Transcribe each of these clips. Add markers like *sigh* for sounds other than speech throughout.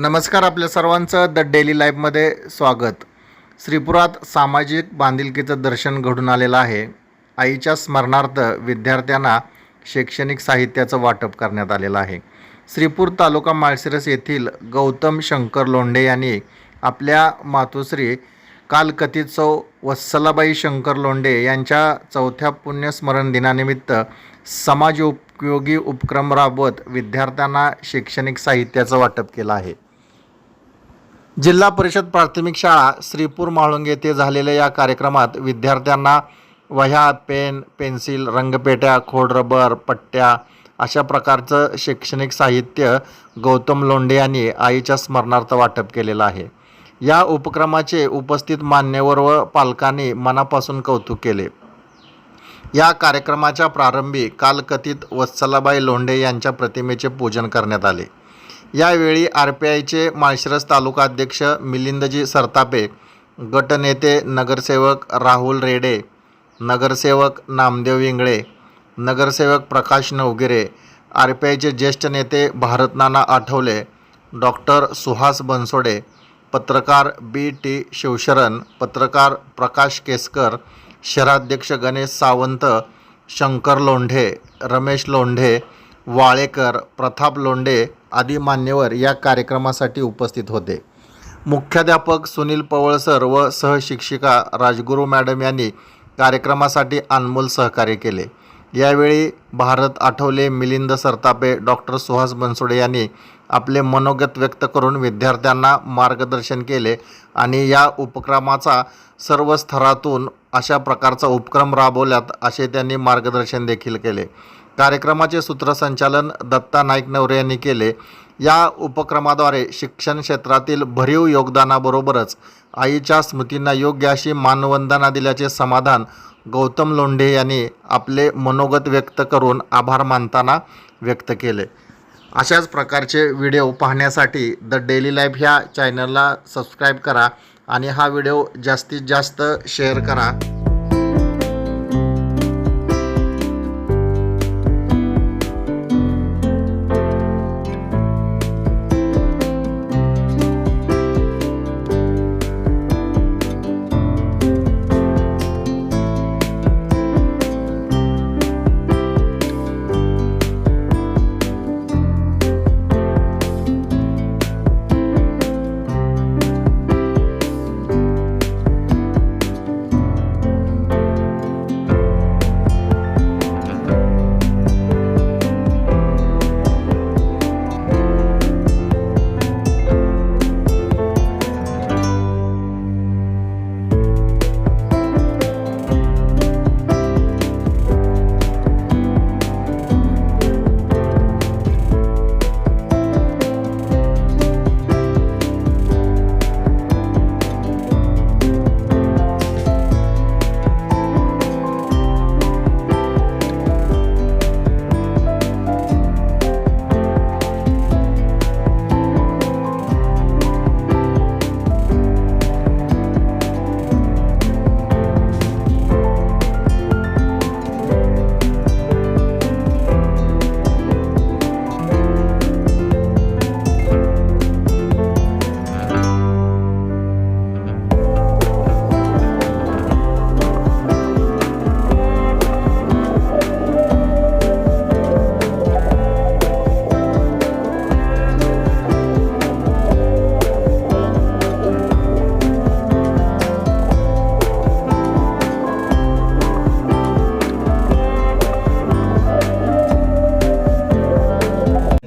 नमस्कार आपल्या सर्वांचं द डेली लाईफमध्ये स्वागत. श्रीपुरात सामाजिक बांधिलकीचं दर्शन घडून आलेलं आहे. आईच्या स्मरणार्थ विद्यार्थ्यांना शैक्षणिक साहित्याचं वाटप करण्यात आलेलं आहे. श्रीपूर तालुका माळशिरस येथील गौतम शंकर लोंढे यांनी आपल्या मातोश्री कालकथित सौ वत्सलाबाई शंकर लोंढे यांच्या चौथ्या पुण्यस्मरण दिनानिमित्त समाज उपयोगी उपक्रम राबवत विद्यार्थ्यांना शैक्षणिक साहित्याचं वाटप केलं आहे. जिल्हा परिषद प्राथमिक शाळा श्रीपूर म्हाळुंगे येथे झालेल्या या कार्यक्रमात विद्यार्थ्यांना वह्या पेन पेन्सिल रंगपेट्या खोडरबर पट्ट्या अशा प्रकारचं शैक्षणिक साहित्य गौतम लोंढे यांनी आईच्या स्मरणार्थ वाटप केलेलं आहे. या उपक्रमाचे उपस्थित मान्यवर व पालकांनी मनापासून कौतुक केले. या कार्यक्रमाच्या प्रारंभी कालकथित वत्सलाबाई लोंढे यांच्या प्रतिमेचे पूजन करण्यात आले. यावेळी आर पी आयचे माळशिरस तालुका अध्यक्ष मिलिंदजी सरतापे गटनेते नगरसेवक राहुल रेडे नगरसेवक नामदेव इंगळे नगरसेवक प्रकाश नवगिरे आर पी आयचे ज्येष्ठ नेते भारतनाना आठवले डॉक्टर सुहास बनसोडे पत्रकार बी टी शिवशरण पत्रकार प्रकाश केसकर शहराध्यक्ष गणेश सावंत शंकर लोंढे रमेश लोंढे वाळेकर प्रताप लोंढे आदी मान्यवर या कार्यक्रमासाठी उपस्थित होते. मुख्याध्यापक सुनील पवळसर व सहशिक्षिका राजगुरू मॅडम यांनी कार्यक्रमासाठी अनमोल सहकार्य केले. यावेळी भारत आठवले मिलिंद सरतापे डॉक्टर सुहास बनसोडे यांनी आपले मनोगत व्यक्त करून विद्यार्थ्यांना मार्गदर्शन केले आणि या उपक्रमाचा सर्व स्तरातून अशा प्रकारचा उपक्रम राबवल्यात असे त्यांनी मार्गदर्शन देखील केले. कार्यक्रमाचे सूत्रसंचालन दत्ता नाईक नवरे यांनी केले. या उपक्रमाद्वारे शिक्षण क्षेत्रातील भरीव योगदानाबरोबरच आईच्या स्मृतींना योग्य अशी मानवंदना दिल्याचे समाधान गौतम लोंढे यांनी आपले मनोगत व्यक्त करून आभार मानताना व्यक्त केले. अशाच प्रकारचे व्हिडिओ पाहण्यासाठी द डेली लाईफ ह्या चॅनलला सबस्क्राईब करा आणि हा व्हिडिओ जास्तीत जास्त शेअर करा.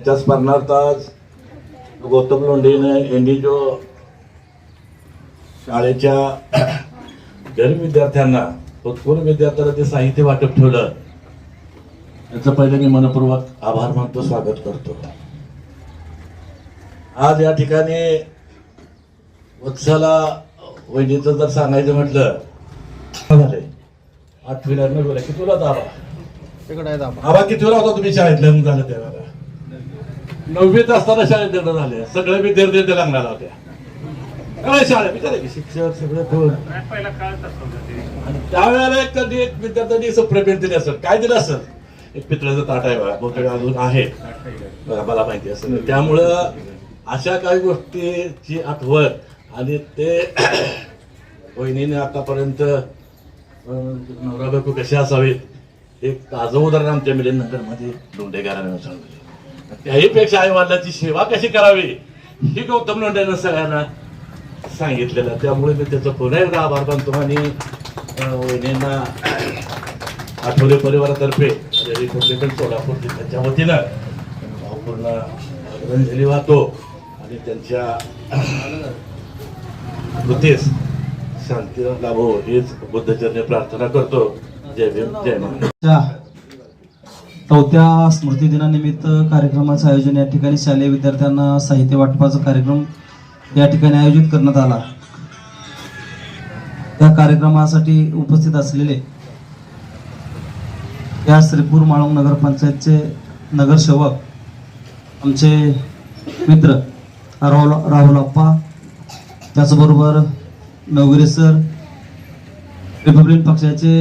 त्या स्मरणार्थ आज गौतम लोंढेनं यांनी जो शाळेच्या गरीब विद्यार्थ्यांना उत्पूर्ण विद्यार्थ्यांना ते साहित्य वाटप ठेवलं याचं पहिले मी मनपूर्वक आभार मानतो स्वागत करतो. आज या ठिकाणी वत्साला वहिनीचं जर सांगायचं म्हटलं झालंय? आठवीला तिकडे आहे दाबा. आबा कितीला होता तुम्ही शाळेत लग्न झालं त्यावेळेला नववीत असताना शाळेत देणं झाले. सगळ्या विद्यार्थी ते लग्नाला होत्या काय शाळेत विचारा की शिक्षक सगळं ठेवून आणि त्यावेळेला एक कधी एक विद्यार्थ्यांनी असं प्रेमेंट दिले असत काय दिलं असत एक पितळेचं ताट आहे बघा बहुतेक अजून आहे. मला माहिती असत त्यामुळं अशा काही गोष्टीची आठवण आणि ते *clears throat* वहिनीने आतापर्यंत नवरा बायको कसे असावेत एक ताजं उदाहरण आमच्या मिलिंदनगर नगरमध्ये डोंडेगारांना सांगितलं. त्याही पेक्षा आई वडिलांची सेवा कशी करावी? ही गौतम लोंढ्यानं सगळ्यांना सांगितलेलं. त्यामुळे मी त्याचं पुन्हा एकदा आभार मानतो आणि वहिनींना आठवले परिवारातर्फे रिपब्लिकन सोलापूर जिल्ह्याच्या वतीनं भावपूर्ण आदरांजली वाहतो आणि त्यांच्या कृतीस शांती लाभो हीच बुद्धचरणी प्रार्थना करतो. जय भीम जय महाराज. चौथ्या स्मृती दिनानिमित्त कार्यक्रमाचं आयोजन या ठिकाणी शालेय विद्यार्थ्यांना साहित्य वाटपाचा कार्यक्रम या ठिकाणी आयोजित करण्यात आला. त्या कार्यक्रमासाठी उपस्थित असलेले या श्रीपूर माळंग नगरपंचायतचे नगरसेवक आमचे मित्र राहुल राहुल अप्पा त्याचबरोबर नवगिरे सर रिपब्लिकन पक्षाचे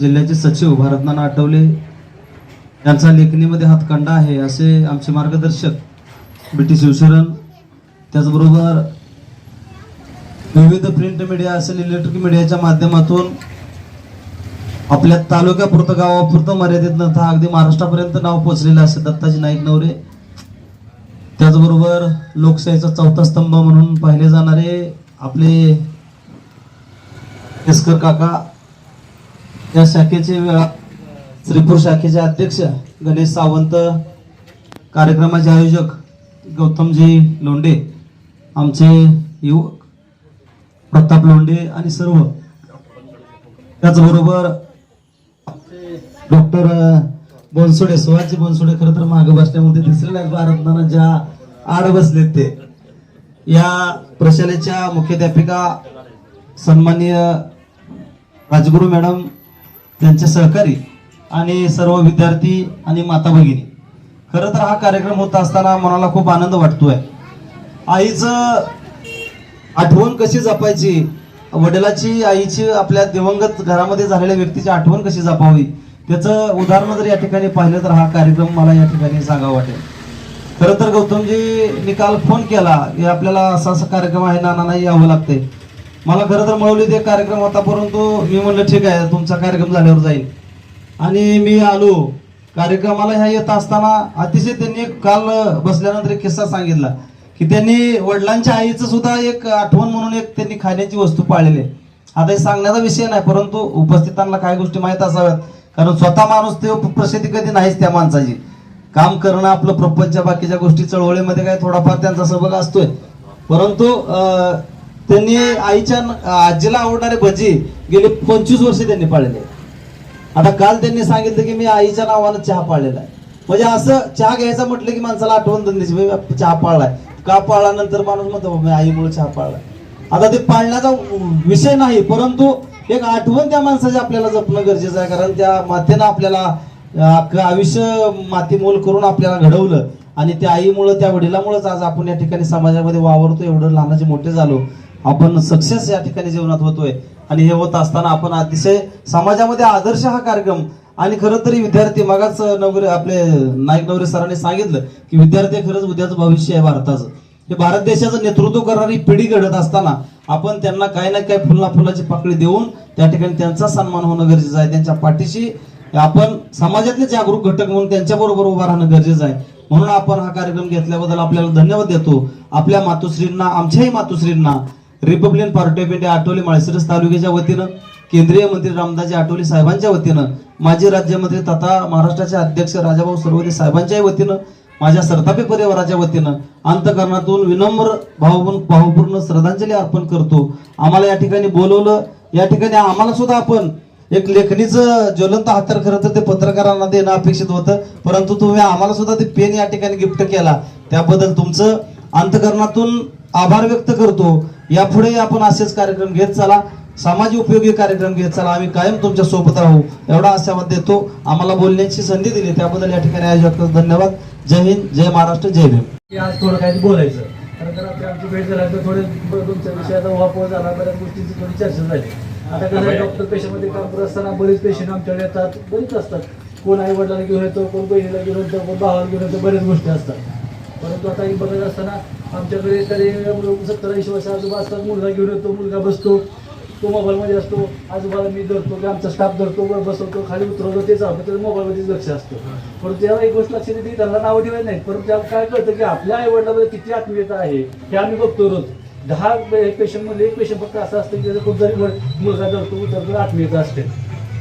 जिल्ह्याचे सचिव भारतनाना आठवले यांचा लेखणीमध्ये हातखंडा आहे असे आमचे मार्गदर्शक बी टी शिवशरण त्याचबरोबर विविध प्रिंट मीडिया असेल इलेक्ट्रिक मीडियाच्या माध्यमातून आपल्या तालुक्यापुरतं गावापुरतं मर्यादित नव्हता अगदी महाराष्ट्रापर्यंत नाव पोचलेलं असे दत्ताजी नाईक नवरे. त्याचबरोबर लोकशाहीचा चौथा स्तंभ म्हणून पाहिले जाणारे आपले केसकर काका या शाखेचे वेळा श्रीपूर शाखेचे अध्यक्ष गणेश सावंत कार्यक्रमाचे आयोजक गौतमजी लोंडे आमचे युवक प्रताप लोंडे आणि सर्व. त्याचबरोबर डॉक्टर बनसोडे सुहाजी बोनसोडे खरं तर मागे बसल्यामध्ये दिसलेल्या भारतनाना ज्या आड बसलेत ते. या प्रशालेच्या मुख्याध्यापिका सन्माननीय राजगुरू मॅडम त्यांचे सहकारी आणि सर्व विद्यार्थी आणि माता भगिनी खरं तर हा कार्यक्रम होत असताना मनाला खूप आनंद वाटतोय. आईचं आठवण कशी जपायची? वडिलाची आईची आपल्या दिवंगत घरामध्ये झालेल्या व्यक्तीची आठवण कशी जपावी? त्याचं उदाहरण जर या ठिकाणी पाहिलं तर हा कार्यक्रम मला या ठिकाणी सांगावा वाटेल. खरं तर गौतमजी काल फोन केला की आपल्याला असा असा कार्यक्रम आहे ना नाही यावं लागते मला खरं तर मिळवली ते कार्यक्रम होता परंतु मी म्हणलं ठीक आहे तुमचा कार्यक्रम झाल्यावर जाईल. आणि मी आलो. कार्यक्रमाला ह्या येत असताना अतिशय त्यांनी एक काल बसल्यानंतर एक किस्सा सांगितला की त्यांनी वडिलांच्या आईचं सुद्धा एक आठवण म्हणून एक त्यांनी खाण्याची वस्तू पाळलेली. आहे. आता हे सांगण्याचा विषय नाही परंतु उपस्थितांना काही गोष्टी माहीत असाव्यात. कारण स्वतः माणूस ते प्रसिद्धी कधी नाहीच त्या माणसाची. काम करणं आपलं प्रपंच बाकीच्या गोष्टी चळवळीमध्ये काय थोडाफार त्यांचा सहभाग असतोय. परंतु त्यांनी आईच्या आजीला आवडणारे भजी गेले पंचवीस वर्ष त्यांनी पाळले आहे. आता काल त्यांनी सांगितलं की मी आईच्या नावानं चहा पाळलेला आहे. म्हणजे असं चहा घ्यायचं म्हटलं की माणसाला आठवण धंद्याची मी चहा पाळलाय. का पाळल्यानंतर माणूस म्हणतो मी आईमुळे चहा पाळलाय. आता ते पाळण्याचा विषय नाही परंतु एक आठवण त्या माणसाची आपल्याला जपणं गरजेचं आहे. कारण त्या मातेनं आपल्याला आयुष्य मातीमोल करून आपल्याला घडवलं. आणि त्या आईमुळं त्या वडिलामुळेच आज आपण या ठिकाणी समाजामध्ये वावरतो एवढं लहानाचे मोठे झालो. आपण सक्सेस या ठिकाणी जीवनात होतोय. आणि हे होत असताना आपण अतिशय समाजामध्ये आदर्श हा कार्यक्रम आणि खरं तरी विद्यार्थी मगाच नवरे आपले नाईक नवरे सरांनी सांगितलं की विद्यार्थी खरंच उद्याचं भविष्य आहे भारताचं. हे भारत देशाचं नेतृत्व करणारी पिढी घडत असताना आपण त्यांना काही ना काही फुलना फुलाची पाकळी देऊन त्या ठिकाणी त्यांचा सन्मान होणं गरजेचं आहे. त्यांच्या पाठीशी आपण समाजातले जागरूक घटक म्हणून त्यांच्या बरोबर उभा राहणं गरजेचं आहे. म्हणून आपण हा कार्यक्रम घेतल्याबद्दल आपल्याला धन्यवाद देतो. आपल्या मातोश्रींना आमच्याही मातोश्रींना Republican Party of India Athawale Malshiras तालुक्याच्या वतीनं केंद्रीय मंत्री रामदासजी आठवले साहेबांच्या वतीनं माजी राज्यमंत्री तथा महाराष्ट्राचे अध्यक्ष राजाभाऊ सरवदे साहेबांच्याही वतीनं माझ्या सरतापी परिवाराच्या वतीनं अंतकरणातून विनम्र भावपूर्ण भावपूर्ण श्रद्धांजली अर्पण करतो. आम्हाला या ठिकाणी बोलवलं या ठिकाणी आम्हाला सुद्धा आपण एक लेखणीचं ज्वलंत हातर खरं तर ते पत्रकारांना देणं अपेक्षित होतं परंतु तुम्ही आम्हाला सुद्धा ते पेन या ठिकाणी गिफ्ट केला. त्याबद्दल तुमचं अंतकरणातून आभार व्यक्त करतो. यापुढेही आपण असेच कार्यक्रम घेत चला. सामाजिक उपयोगी कार्यक्रम घेत चला. आम्ही कायम तुमच्यासोबत राहू. एवढा आशावाद देतो. आम्हाला बोलण्याची संधी दिली. त्याबद्दल या ठिकाणी आयोजक धन्यवाद. जय हिंद जय महाराष्ट्र जय भीम. आज थोडं काही बोलायचं. कारण तर आपली आमची भेट झाल्यानंतर थोडे तुमच्या विषयाचा वापर झाला बऱ्याच गोष्टीची थोडी चर्चा झाली. आता कसं डॉक्टर पेशंटमध्ये काम करत असताना बरेच पेशंट आमच्याकडे येतात बरीच असतात. कोण आई वडिलाला घेऊन येतो कोण बहिणीला घेऊन येतो कोण भावाला घेऊन येतो बरेच गोष्टी असतात. परंतु आता ही बघत असताना आमच्याकडे एखादे सत्तर ऐंशी वर्ष आजोबा असतात मुलगा घेऊन येतो मुलगा बसतो तो मोबाईलमध्ये असतो. आजोबाला मी धरतो की आमचा स्टाफ धरतो वर बसवतो खाली उतरवतो तेच आपण त्याचं मोबाईलमध्येच लक्ष असतं. परंतु त्याला एक गोष्ट लक्षात येते की त्यांना नावं ठेवायचं नाही परंतु त्याला काय कळतं की आपल्या आईवडिलामध्ये किती आत्मीयता आहे हे आम्ही बघतो रोज. दहा पेशंटमध्ये एक पेशंट फक्त असं असतं की त्याचा कोणतरी मुलगा धरतो उतरतो आत्मीयता असते.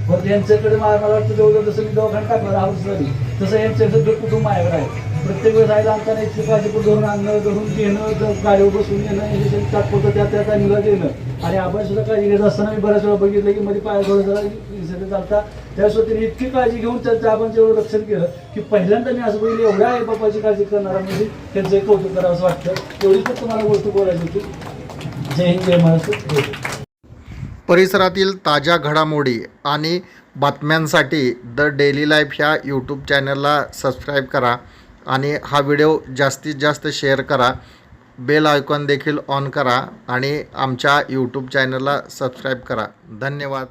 पण यांच्याकडे मला वाटतं जवळजवळ जसं मी दवाखाना टाकणार दहा झाली तसं यांचं कुटुंब माझ्याकडे आहे प्रत्येक वेळेस आईला आणताना पाचशे फूट धरून आणणं धरून घेणं ग- गाडीवर बसून येणं इंजेक्शन तात्पुरतं त्या त्या टायमिंगला देणं आणि आपण सुद्धा काळजी घेत असताना मी बऱ्याच वेळा बघितलं की मध्ये पायाजवळ जरा इन्सिडेंट झालता त्यावेळेस तिने इतकी काळजी घेऊन त्याचं आपण जेवढं लक्षात केलं की पहिल्यांदा मी असं बघितलं एवढ्या आई बापाची काळजी करणारा म्हणजे त्यांचं एक कौतुक करावं असं वाटतं. एवढीच तर तुम्हाला गोष्ट बोलायची होती. जय हिंद जय महाराष्ट्र. परिसरातील ताज्या घडामोडी आणि बातम्यांसाठी द डेली लाईफ ह्या यूट्यूब चॅनलला सबस्क्राईब करा. आणि हा व्हिडिओ जास्तीत जास्त शेअर करा. बेल आयकॉन देखील ऑन करा आणि आमच्या यूट्यूब चॅनलला सबस्क्राईब करा. धन्यवाद.